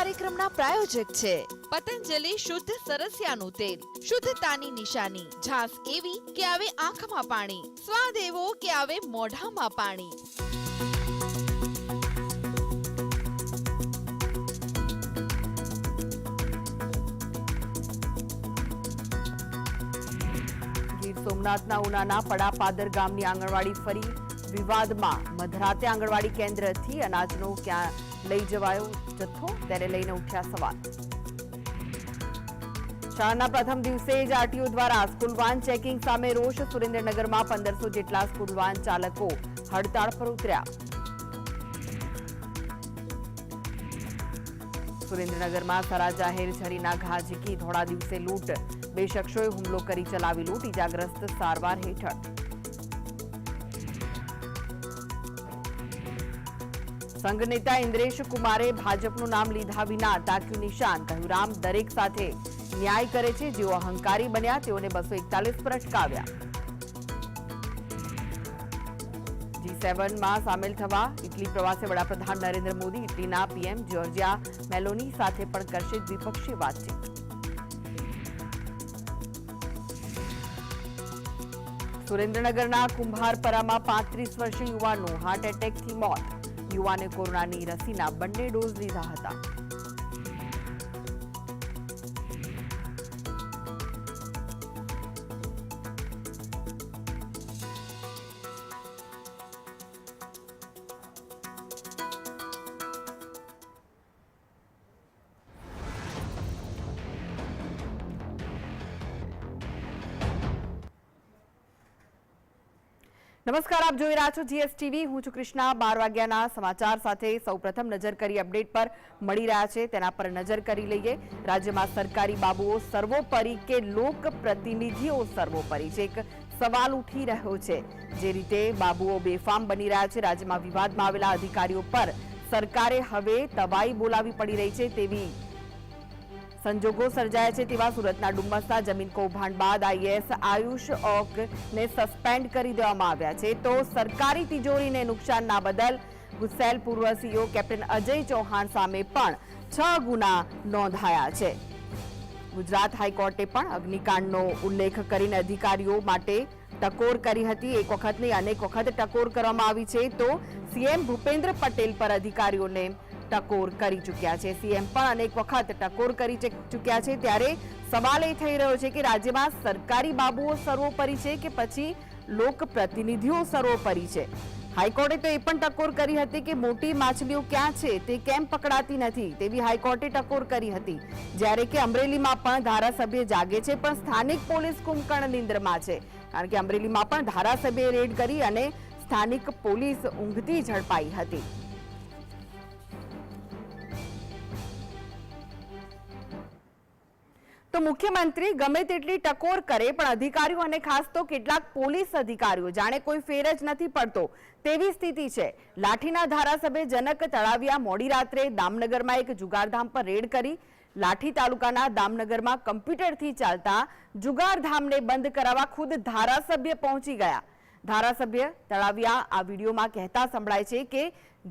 કાર્યક્રમના પ્રાયોજક છે. પતંજલિ શુદ્ધ સરસિયાનું તેલ શુદ્ધતાની નિશાની. ઝાસ એવી કે આવે આંખમાં પાણી. સ્વાદ એવો કે આવે મોઢામાં પાણી. ગીર સોમનાથના ઉનાના પડાપાદર ગામની આંગણવાડી ફરી વિવાદમાં. મધરાતે આંગણવાડી કેન્દ્રથી અનાજનો ક્યાં લઈ જવાયો જથ્થો તેને લઈને ઉઠ્યા સવાલ શાળાના પ્રથમ દિવસે જ આરટીઓ દ્વારા સ્કૂલ વાન ચેકિંગ સામે રોષ સુરેન્દ્રનગરમાં પંદરસો જેટલા સ્કૂલ વાન ચાલકો હડતાળ પર ઉતર્યા સુરેન્દ્રનગરમાં સરા જાહેર છરીના ઘા ઝીકી ધોળા દિવસે લૂંટ બે શખ્સોએ હુમલો કરી ચલાવી લૂંટ ઇજાગ્રસ્ત સારવાર હેઠળ સંઘ નેતા ઇન્દ્રેશ કુમારે ભાજપનું નામ લીધા વિના તાક્યું નિશાન. કહ્યું, રામ દરેક સાથે ન્યાય કરે છે. જેઓ અહંકારી બન્યા, તેઓને બસો એકતાલીસ પર અટકાવ્યા. જી સેવનમાં સામેલ થવા ઇટલી પ્રવાસે વડાપ્રધાન નરેન્દ્ર મોદી ઇટલીના પીએમ જ્યોર્જિયા મેલોની સાથે પણ કરશે દ્વિપક્ષીય વાતચીત. સુરેન્દ્રનગરના કુંભારપરામાં પાંત્રીસ વર્ષીય યુવાનનું હાર્ટ એટેકથી મોત. યુવાને કોરોનાની રસીના બંને ડોઝ લીધા હતા. નમસ્કાર, આપ જોઈ રહ્યા છો જીએસટીવી. હું છું કૃષ્ણા. બાર વાગ્યાના સમાચાર સાથે સૌપ્રથમ નજર કરી અપડેટ પર મળી રહ્યા છે. તેના પર નજર કરી લઈએ. રાજ્યમાં સરકારી બાબુઓ સર્વોપરી કે લોક પ્રતિનિધિઓ સર્વોપરી? છે એક સવાલ ઉઠી રહ્યો છે. જે રીતે બાબુઓ બેફામ બની રહ્યા છે. રાજ્યમાં વિવાદમાં આવેલા અધિકારીઓ પર સરકારે હવે તવાઈ બોલાવી પડી રહી છે તેવી સંજોગો સર્જાયા છે તેવા સુરતના ડુમ્મસના જમીન કૌભાંડ બાદ આઈએએસ આયુષ ઓકને સસ્પેન્ડ કરી દેવામાં આવ્યા છે. તો સરકારી તિજોરીને નુકસાનના બદલ ગુસ્સેલ પૂર્વ સીઓ કેપ્ટન અજય ચૌહાણ સામે પણ છ ગુના નોંધાયા છે. ગુજરાત હાઈકોર્ટે પણ અગ્નિકાંડનો ઉલ્લેખ કરીને અધિકારીઓ માટે ટકોર કરી હતી. એક વખત નહીં અનેક વખત ટકોર કરવામાં આવી છે. તો સીએમ ભૂપેન્દ્ર પટેલ પર અધિકારીઓને ટકોર કરી ચૂક્યા છે. સીએમ પણ અનેક વખત ટકોર કરી ચૂક્યા છે. ત્યારે સવાલ એ થઈ રહ્યો છે કે રાજ્યમાં સરકારી બાબુઓ સર્વોપરી છે કે પછી લોક પ્રતિનિધિઓ સર્વોપરી છે? હાઈકોર્ટે તો એ પણ ટકોર કરી હતી કે મોટી માછલીઓ ક્યાં છે તે કેમ પકડાતી નથી તેવી હાઈકોર્ટે ટકોર કરી હતી. જ્યારે કે અમરેલીમાં પણ ધારાસભ્ય જાગે છે પણ સ્થાનિક પોલીસ કુંભકર્ણ નિંદ્રમાં છે. કારણ કે અમરેલીમાં પણ ધારાસભ્યએ રેડ કરી અને સ્થાનિક પોલીસ ઊંઘતી ઝડપાઈ હતી. તો મુખ્યમંત્રી ગમે તેટલી ટકોર કરે, પણ અધિકારીઓ અને ખાસ તો કેટલાક પોલીસ અધિકારીઓ, જાણે કોઈ ફેર જ નથી પડતો. તેવી સ્થિતિ છે. લાઠીના ધારાસભ્ય જનક તળાવિયા મોડી રાત્રે દામનગરમાં એક જુગારધામ પર રેડ કરી લાઠી તાલુકાના દામનગરમાં કમ્પ્યુટરથી ચાલતા જુગારધામને બંધ કરાવવા ખુદ ધારાસભ્ય પહોંચી ગયા. ધારાસભ્ય તળાવિયા આ વિડીયોમાં કહેતા સંભળાય છે કે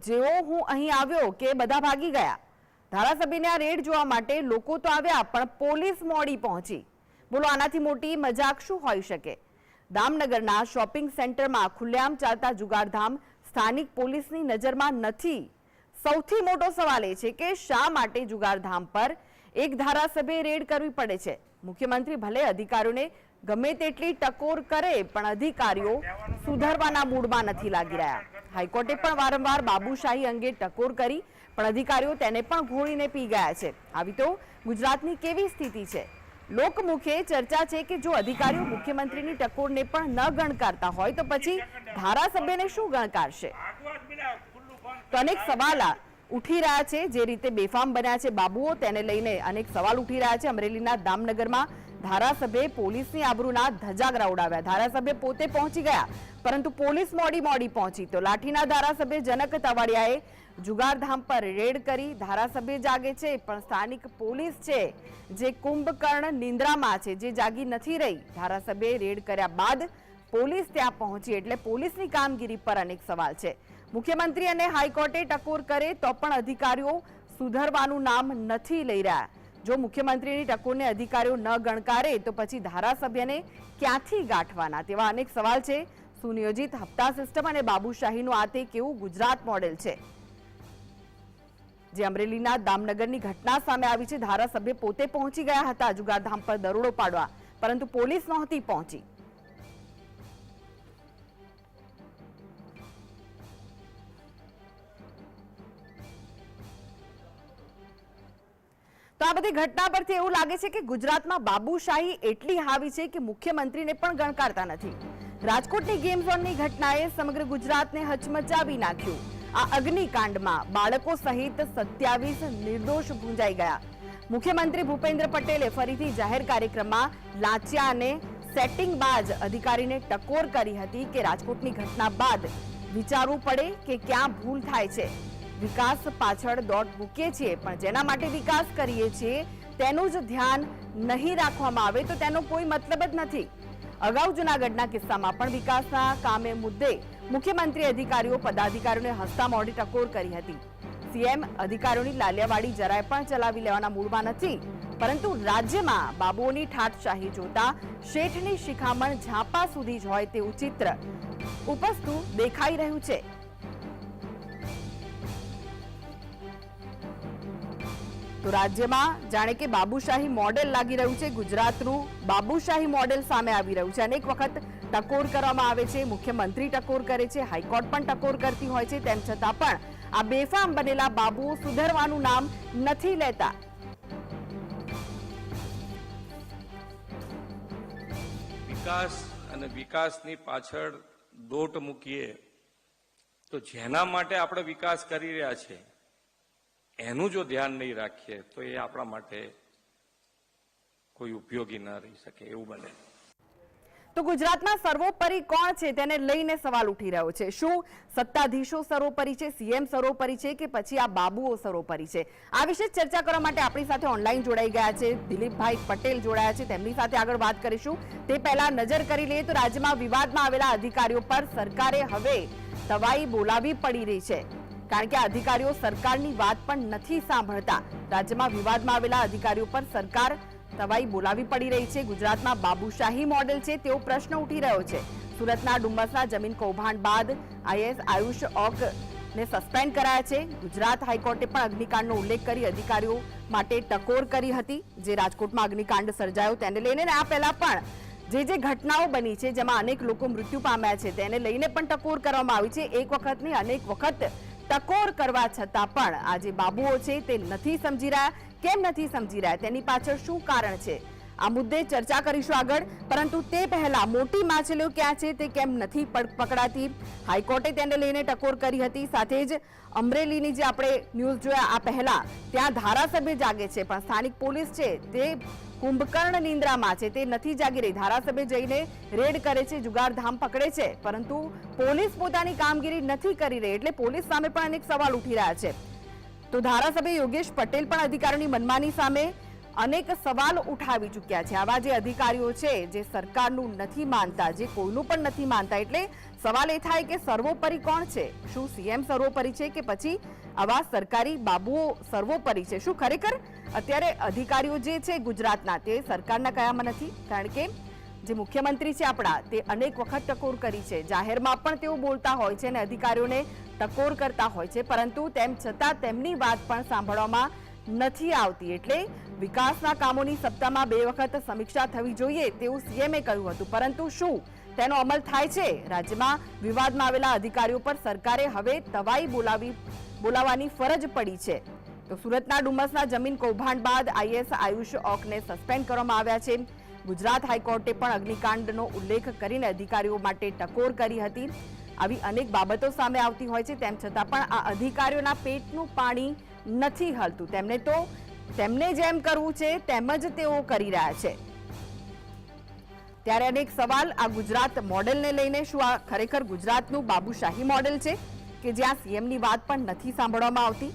જેઓ હું અહીં આવ્યો કે બધા ભાગી ગયા. ધારાસભ્યને આ રેડ જોવા માટે લોકો તો આવ્યા પણ પોલીસ મોડી પહોંચી. બોલો, આનાથી મોટી મજાક શું હોઈ શકે? દામનગરના શોપિંગ સેન્ટરમાં ખુલ્લેઆમ ચાલતા જુગારધામ સ્થાનિક પોલીસની નજરમાં નથી. સૌથી મોટો સવાલ એ છે કે શા માટે જુગારધામ પર એક ધારાસભ્ય રેડ કરવી પડે છે. મુખ્યમંત્રી ભલે અધિકારીઓને ગમે તેટલી ટકોર કરે, પણ અધિકારીઓ સુધારવાના મૂડમાં નથી લાગી રહ્યા. હાઈકોર્ટે પણ વારંવાર બાબુશાહી અંગે ટકોર કરી, પણ અધિકારીઓ તેને પણ ઘોળીને પી ગયા છે. આવી તો ગુજરાતની કેવી સ્થિતિ છે? લોકમુખે ચર્ચા છે કે જો અધિકારીઓ મુખ્યમંત્રીની ટકોરને પણ ન ગણકારતા હોય તો પછી ધારાસભ્યને શું ગણકારશે? તો અનેક સવાલ આ ઉઠી રહ્યા છે. જે રીતે બેફામ બન્યા છે બાબુઓ, તેને લઈને અનેક સવાલ ઉઠી રહ્યા છે. અમરેલીના દામનગરમાં ધારાસભ્ય પોલીસની આબરૂના ધજાગરા ઉડાવ્યા. ધારાસભ્ય પોતે પહોંચી ગયા, પરંતુ પોલીસ મોડી મોડી પહોંચી. તો લાઠીના ધારાસભ્ય જનક તવાડિયાએ જુગારધામ પર રેડ કરી ધારાસભ્ય જાગે છે, પણ સ્થાનિક પોલીસ છે, જે કુંભકર્ણ નિંદ્રામાં છે, જે જાગી નથી રહી. ધારાસભ્યએ રેડ કર્યા બાદ પોલીસ ત્યાં પહોંચી, એટલે પોલીસની કામગીરી પર અનેક સવાલ છે. મુખ્યમંત્રી અને હાઈકોર્ટે ટકોર કરે તો પણ અધિકારીઓ સુધરવાનું નામ નથી લઈ રહ્યા. જો મુખ્યમંત્રીની ટકોરને અધિકારીઓ ન ગણકારે, તો પછી ધારાસભ્યને ક્યાંથી ગાંઠવાના? તેવા અનેક સવાલ છે. સુનિયોજિત હપ્તા સિસ્ટમ અને બાબુશાહીનું આ તે કેવું ગુજરાત મોડેલ છે? જે અમરેલીના દામનગરની ઘટના સામે આવી છે. ધારાસભ્ય પોતે પહોંચી ગયા હતા. જુગારધામ પર દરોડો પાડવા. પરંતુ પોલીસ નહોતી પહોંચી. તો આ બધી ઘટના પરથી એવું લાગે છે કે ગુજરાતમાં બાબુશાહી એટલી હાવી છે કે મુખ્યમંત્રીને પણ ગણકારતા નથી. રાજકોટની ગેમ ઝોનની ઘટનાએ સમગ્ર ગુજરાતને હચમચાવી નાખ્યું. આ અગ્નિકાંડમાં બાળકો સહિત સત્યાવીસ નિર્દોષ ભૂંજાઈ ગયા. મુખ્યમંત્રી ભૂપેન્દ્ર પટેલે ફરીથી જાહેર કાર્યક્રમમાં લાંચિયા અને સેટિંગ બાજ અધિકારીને ટકોર કરી હતી કે રાજકોટની ઘટના બાદ વિચારવું પડે કે ક્યાં ભૂલ થાય છે. વિકાસ પાછળ દોટ મૂકીએ છીએ, પણ જેના માટે વિકાસ કરીએ છીએ, તેનું જ ધ્યાન નહીં રાખવામાં આવે તો તેનો કોઈ મતલબ જ નથી. અગાઉ જુનાગઢના કિસ્સામાં પણ વિકાસના કામે મુદ્દે મુખ્યમંત્રી અધિકારીઓ, પદાધિકારીઓને હસતા મોડી ટકોર કરી હતી. સીએમ અધિકારીઓની લાલિયાવાડી જરાય પણ ચલાવી લેવાના મૂળમાં નથી, પરંતુ રાજ્યમાં બાબુઓની ઠાટશાહી જોતા શેઠની શિખામણ ઝાંપા સુધી જ હોય તેવું ચિત્ર ઉપસ્થું દેખાઈ રહ્યું છે. તો રાજ્યમાં જાણે કે બાબુશાહી મોડેલ લાગી રહ્યું છે. ગુજરાતનું બાબુશાહી મોડેલ સામે આવી રહ્યું છે. અનેક વખત ટકોર કરવામાં આવે છે. મુખ્યમંત્રી ટકોર કરે છે. હાઈકોર્ટ પણ ટકોર કરતી હોય છે. તેમ છતાં પણ આ બેફામ બનેલા બાબુઓ સુધરવાનું નામ નથી લેતા. વિકાસ અને વિકાસની પાછળ દોટ મૂકીએ તો જેના માટે આપણે વિકાસ કરી રહ્યા છે? એનું જો ધ્યાન નહીં રાખીએ, તો એ આપણા માટે કોઈ ઉપયોગી ન રહી શકે, એવું બને. તો ગુજરાતમાં સર્વોપરી કોણ છે તેને લઈને સવાલ ઉઠી રહ્યો છે? શું સત્તાધીશો સર્વોપરી છે, સીએમ સર્વોપરી છે કે પછી આ બાબુઓ સર્વોપરી છે? આ વિશે ચર્ચા કરવા માટે આપણી સાથે ઓનલાઈન જોડાઈ ગયા છે. દિલીપભાઈ પટેલ જોડાયા છે. તેમની સાથે આગળ વાત કરીશું. તે પહેલા નજર કરી લઈએ તો રાજ્યમાં વિવાદમાં આવેલા અધિકારીઓ પર સરકારે હવે તવાઈ બોલાવી પડી રહી છે. કારણ કે અધિકારીઓ સરકારની વાત પણ નથી સાંભળતા. રાજ્યમાં વિવાદમાં આવેલા અધિકારીઓ પર સરકાર તવાઈ બોલાવી પડી રહી છે. ગુજરાતમાં બાબુશાહી મોડેલ છે તેવો પ્રશ્ન ઉઠી રહ્યો છે. સુરતના ડુમ્બસના જમીન કૌભાંડ બાદ આઈએસ આયુષ ઓક ને સસ્પેન્ડ કરાયા છે. ગુજરાત હાઈકોર્ટે પણ અગ્નિકાંડનો ઉલ્લેખ કરી અધિકારીઓ માટે ટકોર કરી હતી. જે રાજકોટમાં અગ્નિકાંડ સર્જાયો તેને લઈને આ પહેલા પણ જે જે ઘટનાઓ બની છે, જેમાં અનેક લોકો મૃત્યુ પામ્યા છે, તેને લઈને પણ ટકોર કરવામાં આવી છે. એક વખતની અનેક વખત ટકોર કરવા છતાં પણ આ જે બાબુઓ છે તે નથી સમજી રહ્યા, કેમ નથી સમજી રહ્યા, તેની પાછળ શું કારણ છે? આ મુદ્દે ચર્ચા કરીશું આગળ, પરંતુ તે પહેલા મોટી માછલીઓ ક્યાં છે તે કેમ નથી પકડાતી? હાઈકોર્ટે તેને લઈને ટકોર કરી હતી, સાથે જ અમરેલીની જે આપણે ન્યૂઝ જોયા આ પહેલા, ત્યાં ધારાસભ્ય જાગે છે, પણ સ્થાનિક પોલીસ છે તે કુંભકર્ણ નિંદ્રામાં છે. તે નથી જાગી રહી. ધારાસભ્ય જઈને રેડ કરે છે, જુગારધામ પકડે છે. પરંતુ પોલીસ પોતાની કામગીરી નથી કરી રહી એટલે પોલીસ સામે પણ અનેક સવાલ ઉઠી રહ્યા છે. તો ધારાસભ્ય યોગેશ પટેલ પણ અધિકારીઓની મનમાની સામે અનેક સવાલ ઉઠાવી ચૂક્યા છે. આવા જે અધિકારીઓ છે, જે સરકારનું નથી માનતા, જે કોઈનું પણ નથી માનતા, એટલે સવાલ એ થાય કે સર્વોપરી કોણ છે? શું સીએમ સર્વોપરી છે કે પછી આવા સરકારી બાબુઓ સર્વોપરી છે? શું ખરેખર અત્યારે અધિકારીઓ જે છે ગુજરાતના, તે સરકારના કયામાં નથી? કારણ કે જે મુખ્યમંત્રી છે આપણા, તે અનેક વખત ટકોર કરી છે. જાહેરમાં પણ તેઓ બોલતા હોય છે અને અધિકારીઓને ટકોર કરતા હોય છે. પરંતુ તેમ છતાં તેમની વાત પણ સાંભળવામાં નથી આવતી એટલે વિકાસના કામોની સપ્તાહમાં બે વખત સમીક્ષા થવી જોઈએ તેવું સીએમએ કહ્યું હતું. પરંતુ શું? તેનો અમલ થાય છે? રાજ્યમાં વિવાદમાં આવેલા અધિકારીઓ પર સરકારે હવે તવાઈ બોલાવી, બોલાવવાની ફરજ પડી છે. તો સુરતના ડુમસના જમીન કૌભાંડ બાદ આઈએસ આયુષ ઓકને સસ્પેન્ડ કરવામાં આવ્યા છે. ગુજરાત હાઈકોર્ટે પણ અગ્નિકાંડનો ઉલ્લેખ કરીને અધિકારીઓ માટે ટકોર કરી હતી. આવી અનેક બાબતો સામે આવતી હોય છે, તેમ છતાં પણ આ અધિકારીઓના પેટનું પાણી નથી હલતું. તેમને તો, તેમને જેમ કરવું છે, તેમ જ તેઓ કરી રહ્યા છે. ત્યારે અનેક સવાલ આ ગુજરાત મોડેલને લઈને શું આ ખરેખર ગુજરાતનું બાબુશાહી મોડેલ છે, કે જ્યાં સીએમની વાત પણ નથી સાંભળવામાં આવતી?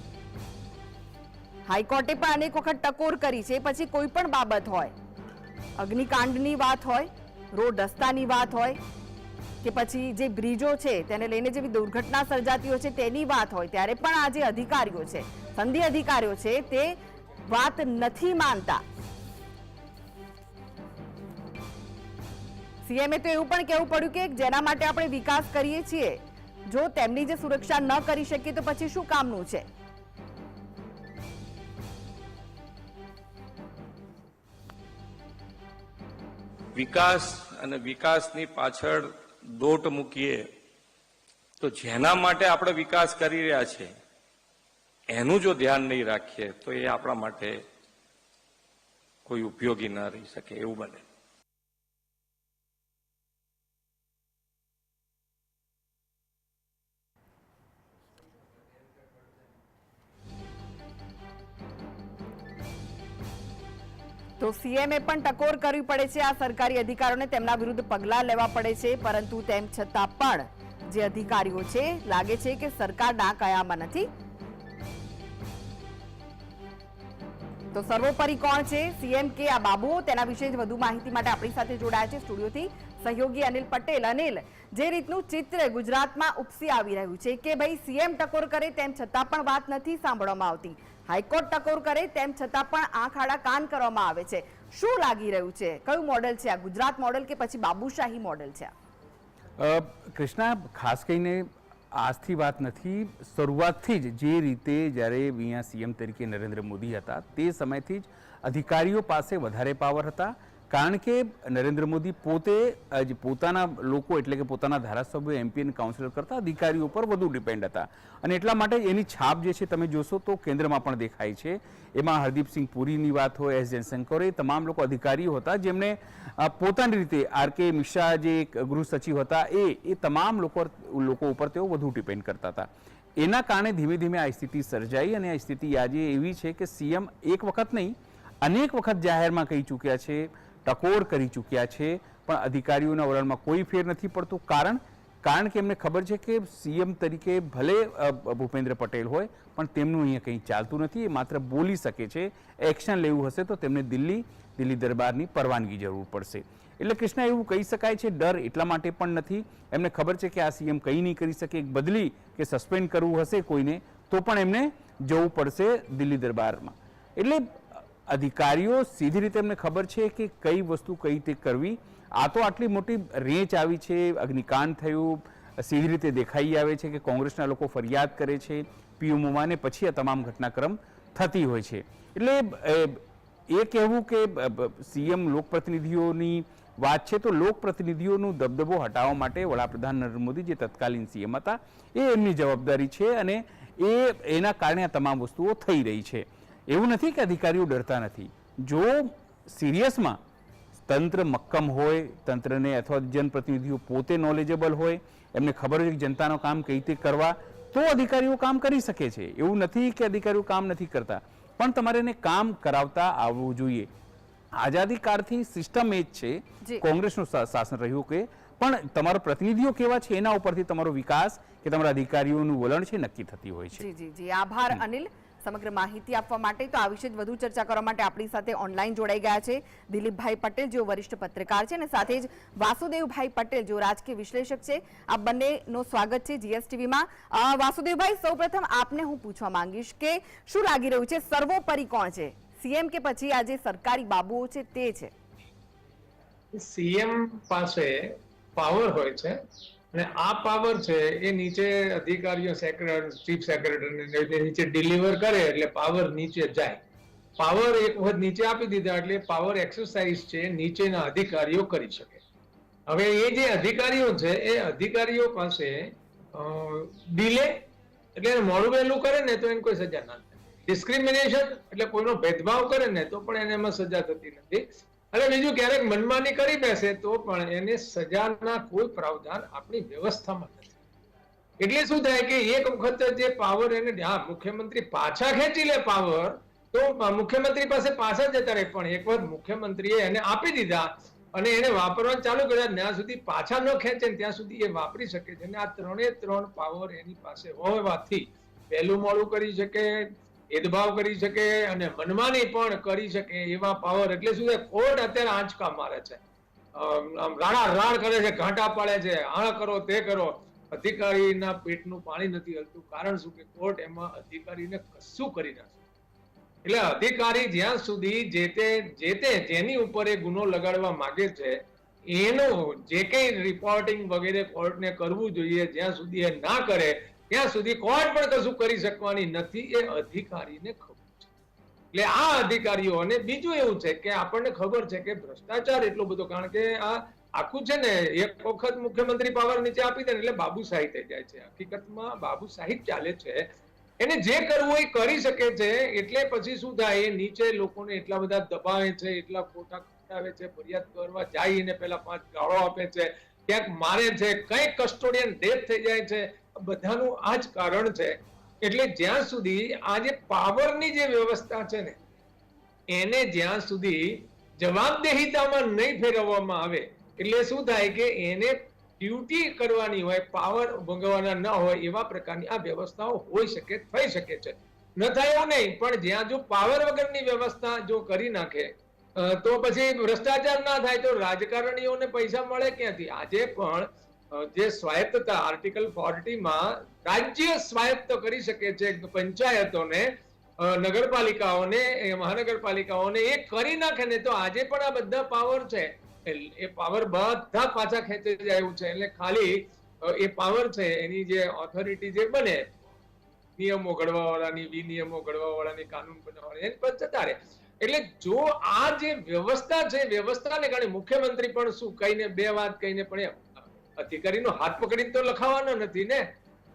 હાઈકોર્ટે પણ અનેક વખત ટકોર કરી છે, પછી કોઈ પણ બાબત હોય, અગ્નિકાંડની વાત હોય, રોડ રસ્તાની વાત હોય કે પછી જે બ્રિજો છે તેને લઈને જેવી દુર્ઘટના સર્જાતી હોય છે તેની વાત હોય, ત્યારે પણ આ જે અધિકારીઓ છે, સંધિ અધિકારીઓ છે, તે વાત નથી માનતા. સીએમએ તો એવું પણ કહેવું પડ્યું કે જેના માટે આપણે વિકાસ કરીએ છીએ. જો તેમની જે સુરક્ષા ન કરી શકીએ તો પછી શું કામનું છે? વિકાસ અને વિકાસની પાછળ દોટ મૂકીએ તો જેના માટે આપણે વિકાસ કરી રહ્યા છે, એનું જો ધ્યાન નહીં રાખીએ, તો એ આપણા માટે કોઈ ઉપયોગી ન રહી શકે, એવું બને. તો સીએમએ પણ ટકોર કરવી પડે છે. આ સરકારી અધિકારીઓને તેમના વિરુદ્ધ પગલાં લેવા પડે છે. પરંતુ તેમ છતાં પણ જે અધિકારીઓ છે, લાગે છે કે સરકાર ના કયામાં નથી. તો સર્વોપરી કોણ છે? સીએમ કે આ બાબુઓ તેના વિશે જ વધુ માહિતી માટે આપણી સાથે જોડાયા છે સ્ટુડિયોથી સહયોગી અનિલ પટેલ. અનિલ, જે રીતનું ચિત્ર ગુજરાતમાં ઉપસી આવી રહ્યું છે કે ભાઈ સીએમ ટકોર કરે તેમ છતાં પણ વાત નથી સાંભળવામાં આવતી. હાઈકોર્ટ ટકોર કરે તેમ છતાં પણ આંખ આડા કાન કરવામાં આવે છે. શું લાગી રહ્યું છે? કયું મોડેલ છે આ? ગુજરાત મોડેલ કે પછી બાબુશાહી મોડેલ છે? કૃષ્ણા, ખાસ કરીને આજથી વાત નથી, શરૂઆતથી જ જે રીતે જ્યારે અહીંયા સીએમ તરીકે નરેન્દ્ર મોદી હતા, તે સમયથી જ અધિકારીઓ પાસે વધારે પાવર હતા. કારણ કે નરેન્દ્ર મોદી પોતે જ પોતાના લોકો એટલે કે પોતાના ધારાસભ્યો એમપી અને કાઉન્સિલર કરતા અધિકારીઓ પર વધુ ડિપેન્ડ હતા. અને એટલા માટે એની છાપ જે છે તમે જોશો તો કેન્દ્રમાં પણ દેખાય છે. એમાં હરદીપસિંહ પુરીની વાત હોય, એસ જયશંકર એ તમામ લોકો અધિકારીઓ હતા જેમને પોતાની રીતે આર કે મિશ્રા જે ગૃહ સચિવ હતા એ એ તમામ લોકો લોકો ઉપર તેઓ વધુ ડિપેન્ડ કરતા હતા. એના કારણે ધીમે ધીમે આ સ્થિતિ સર્જાઈ અને આ સ્થિતિ આજે એવી છે કે સીએમ એક વખત નહીં, અનેક વખત જાહેરમાં કહી ચૂક્યા છે ટકોર કરી ચૂક્યા છે, પણ અધિકારીઓના વલણમાં કોઈ ફેર નથી પડતું. કારણ કારણ કે એમને ખબર છે કે સીએમ તરીકે ભલે ભૂપેન્દ્ર પટેલ હોય, પણ તેમનું અહીંયા કંઈ ચાલતું નથી. એ માત્ર બોલી શકે છે, એક્શન લેવું હશે તો તેમને દિલ્હી દિલ્હી દરબારની પરવાનગી જરૂર પડશે. એટલે કૃષ્ણ, એવું કહી શકાય છે, ડર એટલા માટે પણ નથી. એમને ખબર છે કે આ સીએમ કંઈ નહીં કરી શકે બદલી કે સસ્પેન્ડ કરવું હશે કોઈને, તો પણ એમને જવું પડશે દિલ્હી દરબારમાં. એટલે અધિકારીઓ સીધી રીતે એમને ખબર છે કે કઈ વસ્તુ કઈ રીતે કરવી. આ તો આટલી મોટી રેંચ આવી છે, અગ્નિકાંડ થયું, સીધી રીતે દેખાઈ આવે છે કે કોંગ્રેસના લોકો ફરિયાદ કરે છે, પીયુ મુમાને પછી આ તમામ ઘટનાક્રમ થતી હોય છે. એટલે એ કહેવું કે સીએમ લોકપ્રતિનિધિઓની વાત છે તો લોકપ્રતિનિધિઓનું દબદબો હટાવવા માટે વડાપ્રધાન નરેન્દ્ર મોદી જે તત્કાલીન સીએમ હતા, એ એમની જવાબદારી છે અને એ, એના કારણે આ તમામ વસ્તુઓ થઈ રહી છે. એવું નથી કે અધિકારીઓ ડરતા નથી. જો સિરિયસમાં તંત્ર મક્કમ હોય તંત્રને અથવા જનપ્રતિનિધિઓ પોતે નોલેજેબલ હોય એમને ખબર હોય કે જનતાનો કામ કઈ રીતે કરવા તો અધિકારીઓ કામ કરી શકે છે. એવું નથી કે અધિકારીઓ કામ નથી કરતા. પણ તમારે એને કામ કરાવતા આવવું જોઈએ. આઝાદી કાળથી સિસ્ટમ એ જ. છે. કોંગ્રેસનું શાસન રહ્યું કે પણ તમારા પ્રતિનિધિઓ કેવા છે? એના ઉપરથી તમારો વિકાસ કે તમારા અધિકારીઓનું વલણ છે? નક્કી થતી હોય છે. જી જી જી. આભાર અનિલ. સમગ્ર માહિતી આપવા માટે તો આ વિશે વધુ ચર્ચા કરવા માટે આપણી સાથે ઓનલાઈન જોડાઈ ગયા છે દિલીપભાઈ પટેલ, જેઓ વરિષ્ઠ પત્રકાર છે અને સાથે જ વાસુદેવભાઈ પટેલ, જેઓ રાજકીય વિશ્લેષક છે. આ બંનેનો સ્વાગત છે જીએસટીવીમાં વાસુદેવભાઈ, સૌપ્રથમ આપને હું પૂછવા માંગીશ કે શું લાગી રહ્યું છે? સર્વોપરી કોણ છે? સીએમ કે પછી આ જે સરકારી બાબુઓ છે તે છે? સીએમ પાસે પાવર હોય છે. અને આ પાવર છે એ નીચે અધિકારીઓ ચીફ સેક્રેટરી નીચે ડિલિવર કરે એટલે પાવર નીચે જાય. પાવર એક વખત નીચે આપી દીધા એટલે પાવર એક્સરસાઇઝ છે નીચેના અધિકારીઓ કરી શકે. હવે એ જે અધિકારીઓ છે, એ અધિકારીઓ પાસે ડિલે એટલે મોડું વહેલું કરે ને તો એને કોઈ સજા ના થાય. ડિસ્ક્રિમિનેશન એટલે કોઈનો ભેદભાવ કરે ને તો પણ એને એમાં સજા થતી નથી. અને બીજું ક્યારેક મનમાની કરી બેસે તો પણ એને સજાના કોઈ પ્રાવધાન આપણી વ્યવસ્થામાં નથી. એટલે શું થાય કે એક વખત જે પાવર એને હા મુખ્યમંત્રી પાછા ખેંચી લે પાવર, તો મુખ્યમંત્રી પાસે પાછા જતા રહે. પણ એક વખત મુખ્યમંત્રીએ એને આપી દીધા અને એને વાપરવાનું ચાલુ કર્યા, ત્યાં સુધી પાછા ન ખેંચે ત્યાં સુધી એ વાપરી શકે છે. અને આ ત્રણે ત્રણ પાવર એની પાસે હોવાથી વહેલું મોડું કરી શકે ભેદભાવ કરી શકે અને મનમાની પણ કરી શકે એવા પાવર એટલે શું છે? કોર્ટ અત્યારે આંચકા મારે છે. રાણા રાણ કરે છે, ઘાંટા પાડે છે આ કરો, તે કરો. અધિકારીના પેટનું પાણી નથી હલતું. કારણ શું કે કોર્ટ એમાં અધિકારીને કશું કરી નાખે એટલે અધિકારી જ્યાં સુધી જે તે જે તે જેની ઉપર એ ગુનો લગાડવા માંગે છે, એનું જે કંઈ રિપોર્ટિંગ વગેરે કોર્ટને કરવું જોઈએ, જ્યાં સુધી એ ના કરે ત્યાં સુધી કોર્ટ પણ કશું કરી શકવાની નથી એ અધિકારીને ખબર છે. એટલે આ અધિકારીઓને બીજું એવું છે કે આપણને ખબર છે કે ભ્રષ્ટાચાર એટલો બધો, કારણ કે આ આખું છે ને, એક વખત મુખ્યમંત્રી પાવર નીચે આપી દે ને એટલે બાબુશાહી થઈ જાય છે. હકીકતમાં બાબુશાહી ચાલે છે. એને જે કરવું એ કરી શકે છે, એટલે પછી શું થાય? એ નીચે લોકોને એટલા બધા દબાવે છે, એટલા ખોટા ખટાવે છે, ફરિયાદ કરવા જાય એને પેલા પાંચ ગાળો આપે છે. ક્યાંક મારે છે કઈ કસ્ટોડિયન ડેથ થઈ જાય છે. બધાનું આ જ કારણ છે એટલે જ્યાં સુધી આ જે પાવરની જે વ્યવસ્થા છે ને, એને જ્યાં સુધી જવાબદેહિતામાં નહીં ફેરવવામાં આવે, એટલે શું થાય કે એને ડ્યુટી કરવાની હોય, પાવર ભોગવવાના ન હોય, એવા પ્રકારની આ વ્યવસ્થાઓ હોઈ શકે, થઈ શકે છે. ન થાય નહીં, પણ જ્યાં જો પાવર વગરની વ્યવસ્થા જો કરી નાખે તો પછી ભ્રષ્ટાચાર ના થાય, તો રાજકારણીઓને પૈસા મળે ક્યાંથી? આજે પણ જે સ્વાયત્તતા આર્ટિકલ ફોર્ટી માં રાજ્ય સ્વાયત્ત કરી શકે છે પંચાયતોને નગરપાલિકાઓને મહાનગરપાલિકાઓને, એ કરી નાખે, ને તો આજે પણ આ બધા પાવર છે. એ- પાવર બધા પાછા ખેંચી જાય એવું છે. એટલે ખાલી એ પાવર છે, એની જે ઓથોરિટી જે બને, નિયમો ઘડવા વાળાની વિનિયમો ઘડવા વાળાની કાનૂન બનાવવાની, એની પર જતા રહે. એટલે જો આ જે વ્યવસ્થા છે, વ્યવસ્થાને કારણે મુખ્યમંત્રી પણ શું કહીને, બે વાત કહીને પણ એ અધિકારીનો હાથ પકડીને તો લખાવાનો નથી ને?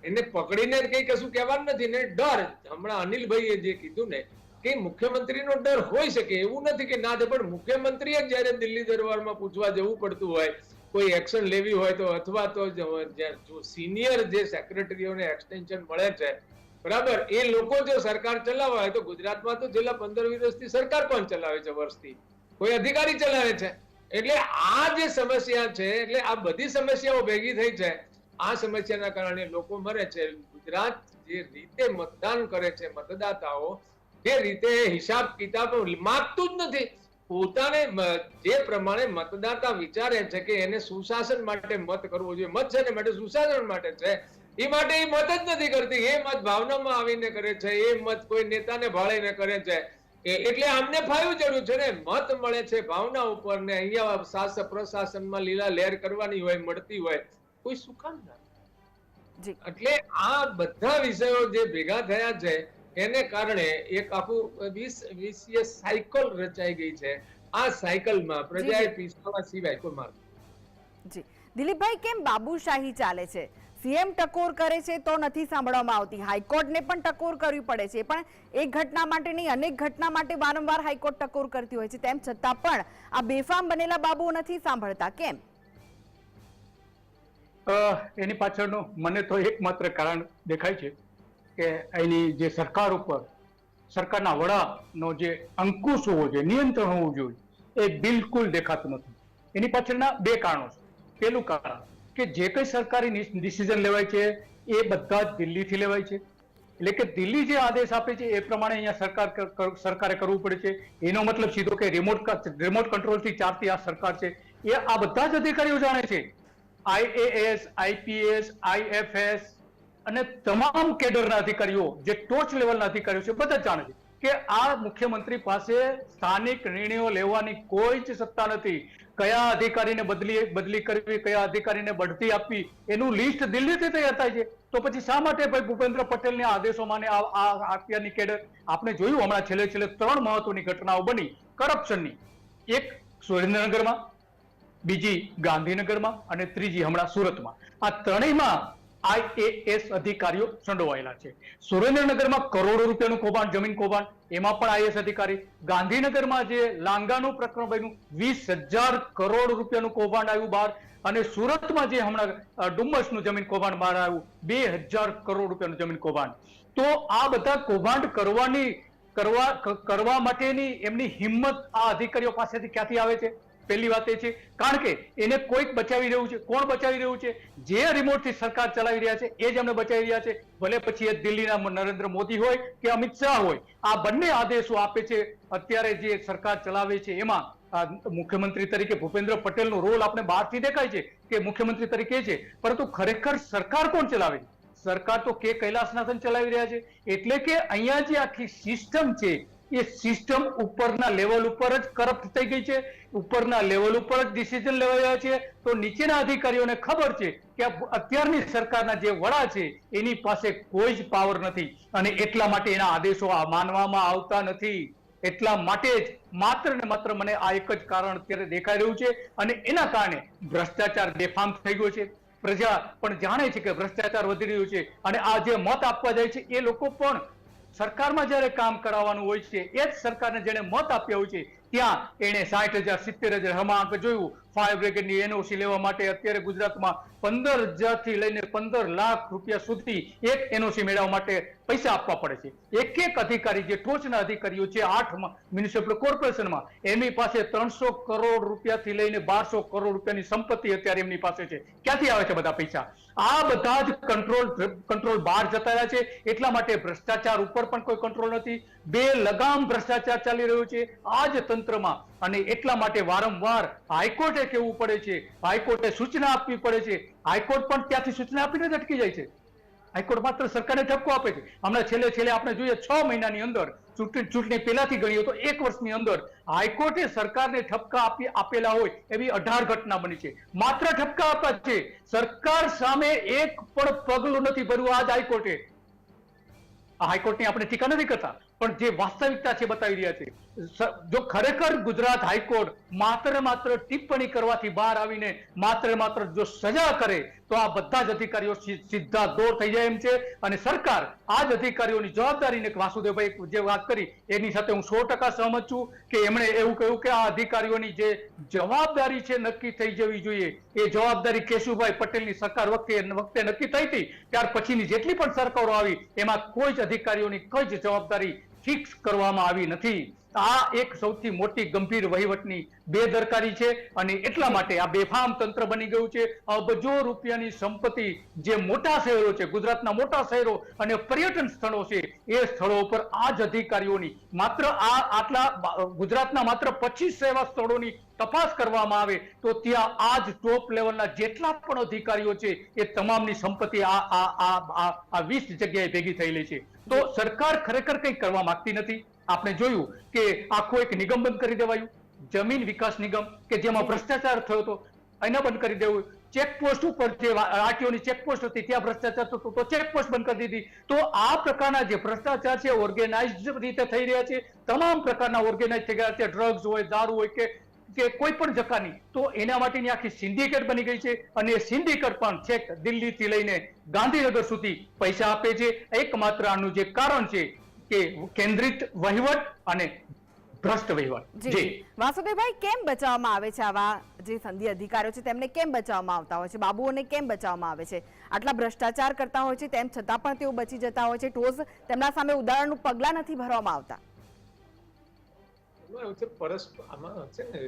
એને પકડીને કઈ કશું કહેવાનું નથી ને? ડર. હમણાં અનિલભાઈએ જે કીધું ને, કે મુખ્યમંત્રીનો ડર હોઈ શકે, એવું નથી કે ના થાય, પણ મુખ્યમંત્રીએ જ્યારે દિલ્હી દરબારમાં પૂછવા જવું પડતું હોય, કોઈ એક્શન લેવી હોય તો, અથવા તો સિનિયર જે સેક્રેટરીઓને એક્સટેન્શન મળે છે, બરાબર, એ લોકો જો સરકાર ચલાવે હોય તો ગુજરાતમાં તો છેલ્લા પંદર વર્ષથી સરકાર પણ ચલાવે છે વર્ષથી? કોઈ અધિકારી ચલાવે છે? એટલે આ જે સમસ્યા છે, એટલે આ બધી સમસ્યાઓ ભેગી થઈ છે, આ સમસ્યાના કારણે લોકો મરે છે. ગુજરાત જે રીતે મતદાન કરે છે, મતદાતાઓ, જે રીતે હિસાબ કિતાબ માગતું જ નથી. પોતાને જે પ્રમાણે મતદાતા વિચારે છે કે એને સુશાસન માટે મત કરવો જોઈએ. મત છે ને માટે સુશાસન માટે છે. એ માટે એ મત જ નથી કરતી. એ મત ભાવનામાં આવીને કરે છે. એ મત કોઈ નેતાને ભાળીને કરે છે. એટલે આમને ફાયું ચડ્યું છે ને મત મળે છે ભાવના ઉપર ને અહીંયા શાસક પ્રશાસનમાં લીલા લહેર કરવાની હોય મળતી હોય કોઈ શું કામ ના એટલે આ બધા વિષયો જે ભેગા થયા છે એને કારણે એક આખું વીસ વીસીય સાયકલ રચાઈ ગઈ છે. આ સાયકલમાં પ્રજાએ પીસવા સિવાય કોઈ માર્ગ જી. દિલીપભાઈ કેમ બાબુશાહી ચાલે છે? સીએમ ટકોર કરે છે તો નથી સાંભળવામાં આવતી. હાઈકોર્ટને પણ ટકોર કરવી પડે છે. પણ એક ઘટના માટે નહીં, અનેક ઘટના માટે વારંવાર હાઈકોર્ટ ટકોર કરતી હોય છે. તેમ છતાં પણ આ બેફામ બનેલા બાબુઓ નથી સાંભળતા. કેમ? એની પાછળનું મને તો એકમાત્ર કારણ દેખાય છે કે એની જે સરકાર ઉપર, સરકારના વડાનો જે અંકુશ હોવો જોઈએ, નિયંત્રણ હોવું જોઈએ, એ બિલકુલ દેખાતું નથી. એની પાછળના બે કારણો છે. પહેલું કારણ કે જે કંઈ સરકારી ડિસિઝન લેવાય છે, એ બધા જ દિલ્હીથી લેવાય છે. એટલે કે દિલ્હી જે આદેશ આપે છે, એ પ્રમાણે અહીંયા સરકાર કર- કર- સરકારે કરવું પડે છે. એનો મતલબ સીધો કે રિમોટ રિમોટ કંટ્રોલથી ચાલતી આ સરકાર છે. એ આ બધા જ અધિકારીઓ જાણે છે. આઈએએસ આઈપીએસ આઈએફએસ અને તમામ કેડરના અધિકારીઓ, જે ટોચ લેવલના અધિકારીઓ છે, બધા જ જાણે છે કે આ મુખ્યમંત્રી પાસે સ્થાનિક નિર્ણયો લેવાની કોઈ જ સત્તા નથી. કયા અધિકારીને બદલી બદલી કરવી, કયા અધિકારીને બઢતી આપવી, એનું લિસ્ટ દિલ્હીથી તૈયાર થાય છે. તો પછી શા માટે ભાઈ ભૂપેન્દ્ર પટેલની આદેશોમાં ને આ આ અત્યારની કેડર? આપણે જોયું હમણાં છેલ્લે છેલ્લે ત્રણ મહત્વની ઘટનાઓ બની. કરપ્શનની. એક સુરેન્દ્રનગરમાં, બીજી ગાંધીનગરમાં અને ત્રીજી હમણાં સુરતમાં. આ ત્રણેયમાં આઈએએસ અધિકારીઓ સંડોવાયેલા છે. સુરેન્દ્રનગરમાં કરોડો રૂપિયાનું કૌભાંડ, જમીન કૌભાંડ, એમાં પણ આઈએસ અધિકારી. ગાંધીનગરમાં જે લાંગાનું પ્રકરણ બન્યું, વીસ હજાર કરોડ રૂપિયાનું કૌભાંડ આવ્યું બહાર. અને સુરતમાં જે હમણાં ડુમ્મસનું જમીન કૌભાંડ બહાર આવ્યું, બે હજાર કરોડ રૂપિયાનું જમીન કૌભાંડ. તો આ બધા કૌભાંડ કરવાની, કરવા કરવા માટેની એમની હિંમત આ અધિકારીઓ પાસેથી ક્યાંથી આવે છે? પહેલી વાત એ છે, કારણ કે એને કોઈક બચાવી રહ્યું છે, કોણ બચાવી રહ્યું છે? જે રિમોટથી સરકાર ચલાવી રહ્યા છે, એ જ એમને બચાવી રહ્યા છે. ભલે પછી એ દિલ્હીના નરેન્દ્ર મોદી હોય કે અમિત શાહ હોય, આ બંને આદેશો આપે છે. અત્યારે જે સરકાર ચલાવે છે, એમાં મુખ્યમંત્રી તરીકે ભૂપેન્દ્ર પટેલનો રોલ આપણે બહારથી દેખાય છે, કે મુખ્યમંત્રી તરીકે છે. પરંતુ ખરેખર સરકાર કોણ ચલાવે સરકાર તો કે કૈલાસનાથન ચલાવી રહ્યા છે. એટલે કે અહીંયા જે આખી સિસ્ટમ છે એ સિસ્ટમ ઉપરના લેવલ ઉપર જ કરપ્ટ થઈ ગઈ છે. ઉપરના લેવલ ઉપર જ ડિસિઝન લેવાયા છે. તો નીચેના અધિકારીઓને ખબર છે કે અત્યારની સરકારના જે વડા છે, એની પાસે કોઈ જ પાવર નથી. અને એટલા માટે એના આદેશો માનવામાં આવતા નથી. એટલા માટે જ માત્ર ને માત્ર મને આ એક જ કારણ અત્યારે દેખાઈ રહ્યું છે. અને એના કારણે ભ્રષ્ટાચાર બેફામ થઈ ગયો છે. પ્રજા પણ જાણે છે કે ભ્રષ્ટાચાર વધી રહ્યું છે. અને આ જે મત આપવા જાય છે, એ લોકો પણ સરકારમાં જ્યારે કામ કરાવવાનું હોય છે, એ જ સરકારને જેને મત આપ્યા હોય છે, ત્યાં એને સાઠ હજાર સિત્તેર હજાર હમણાં આપણે જોયું ફાયર બ્રિગેડની એનઓસી લેવા માટે અત્યારે ગુજરાતમાં પંદર હજારથી લઈને પંદર લાખ રૂપિયા સુધી એક એનઓસી મેળવવા માટે પૈસા આપવા પડે છે. એક એક અધિકારી જે ટોચના અધિકારીઓ છે, આઠ મ્યુનિસિપલ કોર્પોરેશનમાં એમની પાસે ત્રણસો કરોડ રૂપિયાથી લઈને બારસો કરોડ રૂપિયાની સંપત્તિ અત્યારે એમની પાસે છે. ક્યાંથી આવે છે બધા પૈસા? આ બધા જ કંટ્રોલ કંટ્રોલ બહાર જતા રહ્યા છે. એટલા માટે ભ્રષ્ટાચાર ઉપર પણ કોઈ કંટ્રોલ નથી. બે લગામ ભ્રષ્ટાચાર ચાલી રહ્યો છે આ જ તંત્રમાં. અને એટલા માટે વારંવાર હાઈકોર્ટે કહેવું પડે છે. હાઈકોર્ટે સૂચના આપવી પડે છે. હાઈકોર્ટ પણ ત્યાંથી સૂચના આપીને જ અટકી જાય છે. હાઈકોર્ટ માત્ર સરકારને ઠપકો આપે છે. હમણાં છેલ્લે છેલ્લે આપણે જોઈએ છ મહિનાની અંદર ચૂંટણી પહેલાથી ગણીએ તો એક વર્ષની અંદર હાઈકોર્ટે સરકારને ઠપકા આપી આપેલા હોય એવી અઢાર ઘટના બની છે. માત્ર ઠપકા આપ્યા છે. સરકાર સામે એક પણ પગલું નથી ભર્યું આજ હાઈકોર્ટે. આ હાઈકોર્ટની આપણે ટીકા નથી કરતા, પણ જે વાસ્તવિકતા છે બતાવી રહ્યા છે. જો ખરેખર ગુજરાત હાઈકોર્ટ માત્ર માત્ર ટિપ્પણી કરવાથી બહાર આવીને માત્ર માત્ર જો સજા કરે, તો આ બધા જ અધિકારીઓ સીધા દોર થઈ જાય એમ છે. અને સરકાર આ જ અધિકારીઓની જવાબદારીને વાસુદેવભાઈ જે વાત કરી, એની સાથે હું સો ટકા સહમત છું કે એમણે એવું કહ્યું કે આ અધિકારીઓની જે જવાબદારી છે નક્કી થઈ જવી જોઈએ. એ જવાબદારી કેશુભાઈ પટેલની સરકાર વખતે વખતે નક્કી થઈ હતી. ત્યાર પછીની જેટલી પણ સરકારો આવી, એમાં કોઈ જ અધિકારીઓની કોઈ જ જવાબદારી ફિક્સ કરવામાં આવી નથી. આ એક સૌથી મોટી ગંભીર વહીવટની બેદરકારી છે અને એટલા માટે આ બેફામ તંત્ર બની ગયું છે. અબજો રૂપિયાની સંપત્તિ જે મોટા શહેરો છે, ગુજરાતના મોટા શહેરો અને પર્યટન સ્થળો છે, એ સ્થળો ઉપર આ જ અધિકારીઓની માત્ર આ આટલા ગુજરાતના માત્ર પચીસ એવા સ્થળોની તપાસ કરવામાં આવે તો ત્યાં આ જ ટોપ લેવલના જેટલા પણ અધિકારીઓ છે, એ તમામની સંપત્તિ આ આ આ વીસ જગ્યાએ ભેગી થયેલી છે. તો સરકાર ખરેખર કંઈ કરવા માંગતી નથી? આપણે જોયું કે આખો એક નિગમ બંધ કરી દેવાયું. જમીન વિકાસ નિગમ, કે જેમાં ભ્રષ્ટાચાર થયો હતો, એને બંધ કરી દેવું. ચેકપોસ્ટ ઉપર જે આરટીઓની ચેકપોસ્ટ હતી, ત્યાં ભ્રષ્ટાચાર થતો તો ચેકપોસ્ટ બંધ કરી દીધી. તો આ પ્રકારના જે ભ્રષ્ટાચાર છે ઓર્ગેનાઇઝ રીતે થઈ રહ્યા છે, તમામ પ્રકારના ઓર્ગેનાઇઝ થઈ ગયા છે ડ્રગ્સ હોય, દારૂ હોય, કે કે કોઈ પણ જકાની, તો એના માટેની આખી સિન્ડિકેટ બની ગઈ છે. અને સિન્ડિકેટ પણ છેક દિલ્હીથી લઈને ગાંધીનગર સુધી પૈસા આપે છે. એકમાત્ર આનું જે કારણ છે કે કેન્દ્રિત વહીવટ અને ભ્રષ્ટ વહીવટ. જી. વાસુદેવભાઈ કેમ બચાવવામાં આવે છે આવા જે સંધિ અધિકારીઓ છે તેમને કેમ બચાવવામાં આવતા હોય છે? બાબુઓને કેમ બચાવવામાં આવે છે? આટલા ભ્રષ્ટાચાર કરતા હોય છે તેમ છતાં પણ તેઓ બચી જતા હોય છે. ટોસ તેમના સામે ઉદાહરણનું પગલા નથી ભરવામાં આવતા. એવું છે પરસ્પર આમાં છે ને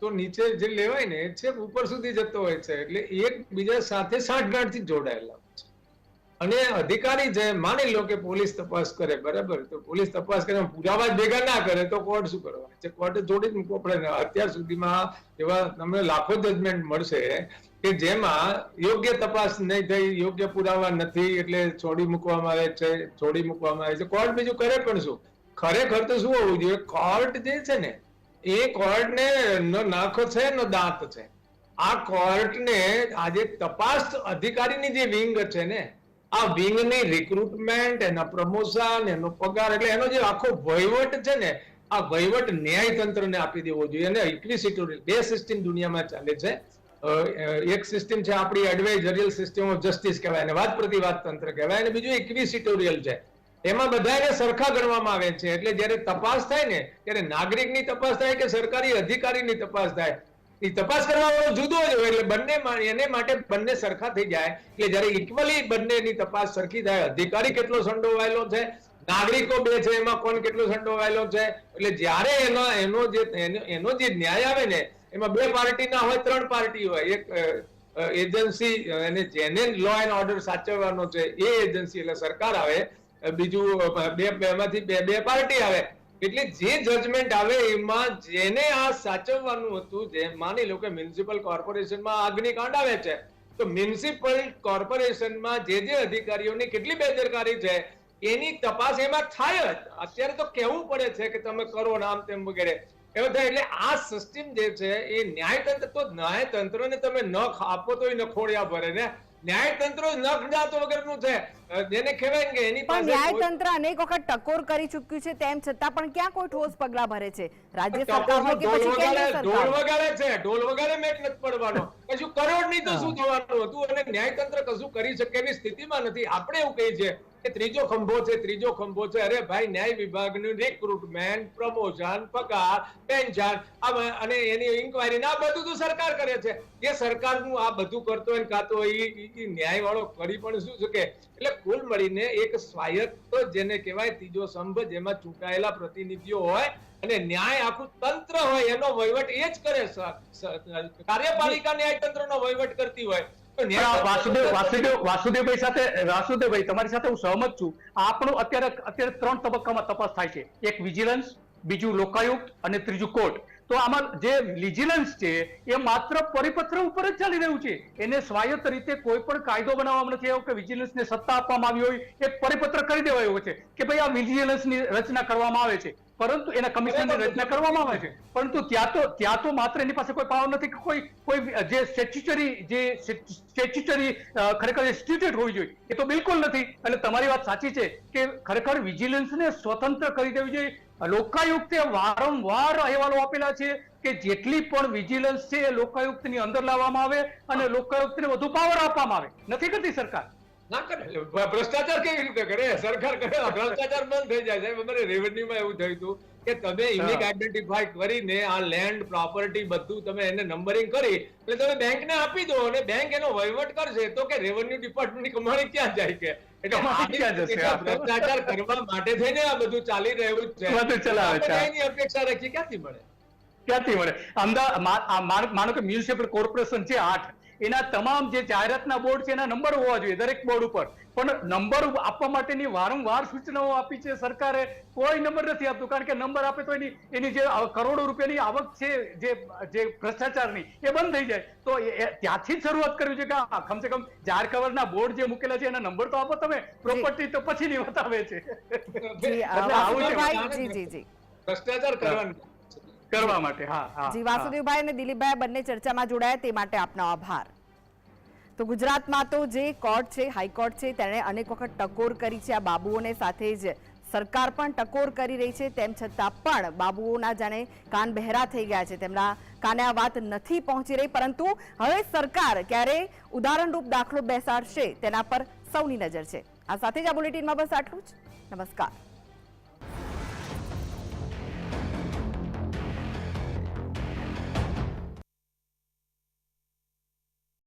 તો નીચે જે લેવાય ને છે ઉપર સુધી જતો હોય છે. એટલે એકબીજા સાથે સાંઠગાંઠથી જોડાયેલા અને અધિકારી જે માની લો કે પોલીસ તપાસ કરે, બરાબર? તો પોલીસ તપાસ કરે પુરાવા ભેગા ના કરે, તો કોર્ટ શું કરવા છે કોર્ટે જોડી જ મૂકવો પડે અત્યાર સુધીમાં એવા તમને લાખો જજમેન્ટ મળશે કે જેમાં યોગ્ય તપાસ નહીં થઈ, યોગ્ય પુરાવા નથી, એટલે છોડી મૂકવામાં આવે છે, છોડી મૂકવામાં આવે છે. કોર્ટ બીજું કરે પણ શું? ખરેખર તો શું હોવું જોઈએ? કોર્ટ જે છે ને, એ કોર્ટ ને નાખો છે, નો દાંત છે. આ કોર્ટ ને આજે તપાસ અધિકારીની જે વિંગ છે ને આ વિંગની રિક્રુટમેન્ટ એના પ્રમોશન એનો પગાર, એટલે એનો જે આખો વહીવટ છે ને, આ વહીવટ ન્યાય તંત્રને આપી દેવો જોઈએ. અને ઇક્વિસિટોરિયલ બે સિસ્ટમ દુનિયામાં ચાલે છે. એક સિસ્ટમ છે આપણી એડવાઇઝરિયલ સિસ્ટમ ઓફ જસ્ટિસ કહેવાય અને વાદ પ્રતિવાદ તંત્ર કહેવાય, અને બીજું ઇક્વિસિટોરિયલ છે. એમાં બધાને સરખા ગણવામાં આવે છે. એટલે જ્યારે તપાસ થાય ને, ત્યારે નાગરિકની તપાસ થાય કે સરકારી અધિકારીની તપાસ થાય? એ તપાસ કરવાનો જુદો જ હોય, એટલે બંને એને માટે બંને સરખા થઈ જાય. કે જ્યારે ઇક્વલી બંનેની તપાસ સરખી થાય, અધિકારી કેટલો સંડોવાયેલો છે, નાગરિકો બે છે, એમાં કોણ કેટલો સંડોવાયેલો છે, એટલે જ્યારે એનો એનો જે એનો જે ન્યાય આવે ને, એમાં બે પાર્ટી ના હોય, ત્રણ પાર્ટી હોય. એક એજન્સી અને જેને લો એન્ડ ઓર્ડર સાચવવાનો છે, એ એજન્સી એટલે સરકાર આવે, બીજું, બે બે- એમાંથી બે બે પાર્ટી આવે એટલે જે જજમેન્ટ આવે એમાં જેને આ સાચવવાનું હતું, જે માની લો કે મ્યુનિસિપલ કોર્પોરેશનમાં અગ્નિકાંડ આવે છે, તો મ્યુનિસિપલ કોર્પોરેશનમાં જે જે અધિકારીઓની કેટલી બેદરકારી છે, એની તપાસ એમાં થાય જ. અત્યારે તો કહેવું પડે છે કે તમે કરો નામ તેમ વગેરે. એવું થાય એટલે આ સિસ્ટમ જે છે, એ ન્યાયતંત્ર તો ન્યાયતંત્રને તમે ન આપો તો એ નખોડિયા ભરે ને ન્યાયતંત્ર નખ જાતો વગરનું છે. જેને કહેવાય કે એની પાસે ન્યાયતંત્ર અનેક વખત ટકોર કરી ચૂક્યું છે તેમ છતાં પણ ક્યાં કોઈ ઠોસ પગલા ભરે છે? રાજ્ય સરકાર કે પછી કેન્દ્ર સરકાર ઢોલ વગાડે છે. ઢોલ વગાડે મેટ નથી પડવાનો. કશું કરોડ નહીં તો શું થવાનું હતું? અને ન્યાયતંત્ર કશું કરી શકે એવી સ્થિતિમાં નથી. આપણે એવું કહીએ છીએ ત્રીજો ખંભો છે, ત્રીજો ખંભો છે. અરે ભાઈ, ન્યાય વિભાગનું રિક્રુટમેન્ટ પ્રમોશન પગાર પેન્શન અને એની ઇન્કવાયરી આ બધું તો સરકાર કરે છે. એ સરકારનું આ બધું કરતો હોય કાં તો એ ન્યાય કરી પણ શું શકે એટલે કુલ મળીને એક સ્વાયત્ત જેને કહેવાય ત્રીજો સંભ, જેમાં ચૂંટાયેલા પ્રતિનિધિઓ હોય અને ન્યાય આખું તંત્ર હોય, એનો વહીવટ એ જ કરે કાર્યપાલિકા ન્યાય ન્યાયતંત્રનો વહીવટ કરતી હોય. તો પણ આ ન્યાયતંત્ર- વાસુદેવ વાસુદેવ વાસુદેવભાઈ સાથે વાસુદેવભાઈ તમારી સાથે હું સહમત છું. આપણું અત્યારે અત્યારે ત્રણ તબક્કામાં તપાસ થાય છે. એક વિજિલન્સ બીજું લોકાયુક્ત અને ત્રીજું કોર્ટ. તો આમાં જે વિજિલન્સ છે એ માત્ર પરિપત્ર ઉપર જ ચાલી રહ્યું છે. એને સ્વાયત્ત રીતે કોઈ પણ કાયદો બનાવવામાં નથી આવ્યો કે વિજિલન્સને સત્તા આપવામાં આવી હોય એક પરિપત્ર કરી દેવાયો છે કે ભાઈ આ વિજિલન્સની રચના કરવામાં આવે છે. પરંતુ એના કમિશનની રચના કરવામાં આવે છે. પરંતુ ત્યાં તો ત્યાં તો માત્ર એની પાસે કોઈ પાવર નથી કે કોઈ કોઈ જે સ્ટેચ્યુટરી જે સ્ટેચ્યુટરી ખરેખર ઇન્સ્ટિટ્યૂટ હોવી જોઈએ, એ તો બિલકુલ નથી. એટલે તમારી વાત સાચી છે કે ખરેખર વિજિલન્સને સ્વતંત્ર કરી દેવી જોઈએ. લોકાયુક્તે વારંવાર અહેવાલો આપેલા છે કે જેટલી પણ વિજિલન્સ છે એ લોકાયુક્તની અંદર લાવવામાં આવે અને લોકાયુક્તને વધુ પાવર આપવામાં આવે. નથી કરતી સરકાર. ના કરે. ભ્રષ્ટાચાર કેવી રીતે કરે? સરકાર કરે. ભ્રષ્ટાચાર બંધ થઈ જાય. સાહેબ અમારે રેવન્યુમાં એવું થયું હતું કે તમે યુનિક આઈડેન્ટિફાઈ કરીને આ લેન્ડ પ્રોપર્ટી બધું તમે એને નંબરિંગ કરી એટલે તમે બેંકને આપી દો અને બેંક એનો વહીવટ કરશે તો કે રેવન્યુ ડિપાર્ટમેન્ટની કમાણી ક્યાં જાય કે? એટલે ભ્રષ્ટાચાર કરવા માટે થઈને આ બધું ચાલી રહ્યું છે. એની અપેક્ષા રાખી ક્યાંથી મળે? ક્યાંથી મળે? અમદાવાદ માનો કે મ્યુનિસિપલ કોર્પોરેશન છે આઠ. એના તમામ જે જાહેરાતના બોર્ડ છે એના નંબર હોવા જોઈએ દરેક બોર્ડ ઉપર. પણ નંબર આપવા માટેની વારંવાર સૂચનાઓ આપી છે સરકારે. કોઈ નંબર નથી આપતું કારણ કે નંબર આપે તો એની એની જે કરોડો રૂપિયાની આવક છે જે જે ભ્રષ્ટાચારની એ બંધ થઈ જાય. તો ત્યાંથી જ શરૂઆત કરવી છે કે આ કમસે કમ જાહેર કવરના બોર્ડ જે મૂકેલા છે એના નંબર તો આપો તમે. પ્રોપર્ટી તો પછીની વાત આવે છે. ભ્રષ્ટાચાર કરવાનું. કરવા માટે, હા હા, જી, વાસુદેવભાઈ અને દિલીપભાઈ બંને ચર્ચામાં જોડાયા, તે માટે આપનો આભાર. તો ગુજરાતમાં તો જે કોર્ટ છે, હાઈકોર્ટ છે, તેણે અનેક વખત ટકોર કરી છે આ બાબુઓને સાથે જ. સરકાર પણ ટકોર કરી રહી છે, તેમ છતાં પણ બાબુઓના જાણે કાન બહેરા થઈ ગયા છે, તેમના કાને આ વાત નથી પહોંચી રહી, પરંતુ હવે સરકાર ક્યારે ઉદાહરણરૂપ દાખલો બેસાડશે, તેના પર સૌની નજર છે. આ સાથે જ આ બુલેટિનમાં બસ આટલું જ. નમસ્કાર.